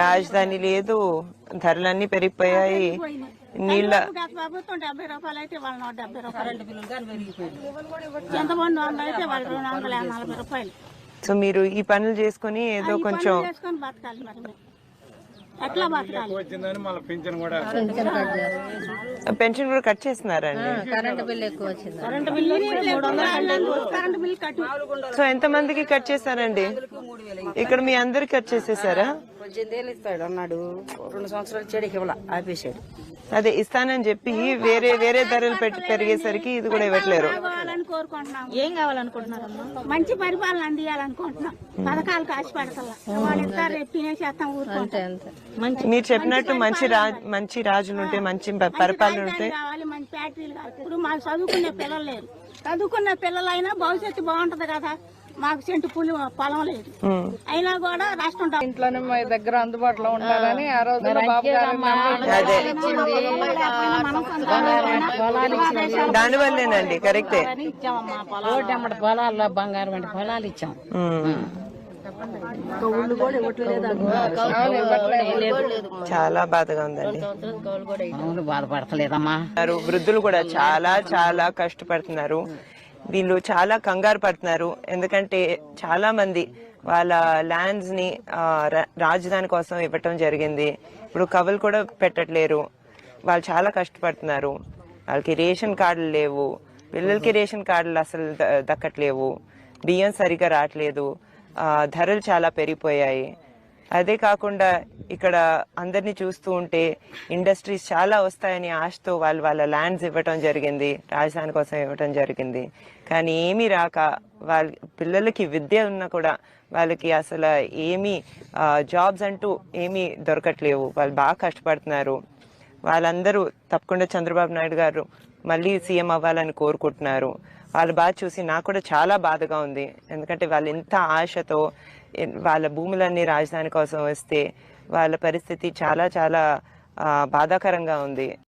రాజధాని లేదు ధరలన్నీ పెరిగిపోయాయి నీళ్ళ గత ప్రభుత్వం డెబ్బై రూపాయలు అయితే వాళ్ళు నూట డెబ్బై రూపాయలు ఎంతమంది వంద అయితే వాళ్ళు రెండు వందల నలభై రూపాయలు సో మీరు ఈ పనులు చేసుకుని ఏదో కొంచెం పెన్షన్ కూడా కట్ చేస్తున్నారండి. సో ఎంత మందికి కట్ చేశారండి? ఇక్కడ మీ అందరికి కట్ చేసేసారా? ఇస్తాడు అన్నాడు. రెండు సంవత్సరాలు చెడికి ఇవ్వాల ఆపేశాడు. అదే ఇస్తానని చెప్పి వేరే వేరే ధరలు పెట్టి పెరిగేసరికి ఇది కూడా ఇవ్వట్లేరు. కావాలని కోరుకుంటున్నాం ఏం కావాలనుకుంటున్నారమ్మా? మంచి పరిపాలన అందియాలనుకుంటున్నాం. పథకాలు కాసి పెడతల్లా వాళ్ళు ఇస్తారు రేపు తినేసేస్తాం ఊరుకుంటాం. అంతే మీరు చెప్పినట్టు మంచి రాజు మంచి రాజులు ఉంటే మంచి ప- పరిపాలన ఉంటే కావాలి మంచి ఫ్యాక్టరీలు కావాలి. ఇప్పుడు మాకు చదువుకునే పిల్లలు లేరు. చదువుకున్న పిల్లలైనా భవిష్యత్తు బాగుంటది కదా. మాకు చెంటు పులి పొలం లేదు. అయినా కూడా రాష్ట్రం ఇంట్లోనే మా దగ్గర అందుబాటులో ఉంటారని ఆ. రోజుల్లో బాబు గారు అదే మనం పొందాలి. దాని వల్లేనండి కరెక్టే. పొలాల్లో బంగారం అంటే పొలాలు ఇచ్చాం. చాలా బాధగా ఉందండి. బాధపడతలేదమ్మా. వృద్ధులు కూడా చాలా చాలా కష్టపడుతున్నారు. వీళ్ళు చాలా కంగారు పడుతున్నారు. ఎందుకంటే చాలా మంది వాళ్ళ ల్యాండ్స్ని రా- రాజధాని కోసం ఇవ్వటం జరిగింది. ఇప్పుడు కవులు కూడా పెట్టట్లేరు. వాళ్ళు చాలా కష్టపడుతున్నారు. వాళ్ళకి రేషన్ కార్డులు లేవు. పిల్లలకి రేషన్ కార్డులు అసలు దక్కట్లేవు. బియ్యం సరిగా రావట్లేదు. ధరలు చాలా పెరిగిపోయాయి. అదే కాకుండా ఇక్కడ అందరినీ చూస్తూ ఉంటే ఇండస్ట్రీస్ చాలా వస్తాయని ఆశతో వాళ్ళు వాళ్ళ ల్యాండ్స్ ఇవ్వటం జరిగింది రాజధాని కోసం ఇవ్వటం జరిగింది. కానీ ఏమీ రాక వాళ్ళ పిల్లలకి విద్య ఉన్నా కూడా వాళ్ళకి అసలు ఏమీ జాబ్స్ అంటూ ఏమీ దొరకట్లేవు. వాళ్ళు బాగా కష్టపడుతున్నారు. వాళ్ళందరూ తప్పకుండా చంద్రబాబు నాయుడు గారు మళ్ళీ సీఎం అవ్వాలని కోరుకుంటున్నారు. వాళ్ళు బాగా చూసి నాకు కూడా చాలా బాధగా ఉంది. ఎందుకంటే వాళ్ళు ఎంత ఆశతో వాళ్ళ భూములన్నీ రాజధాని కోసం వస్తే వాళ్ళ పరిస్థితి చాలా చాలా బాధాకరంగా ఉంది.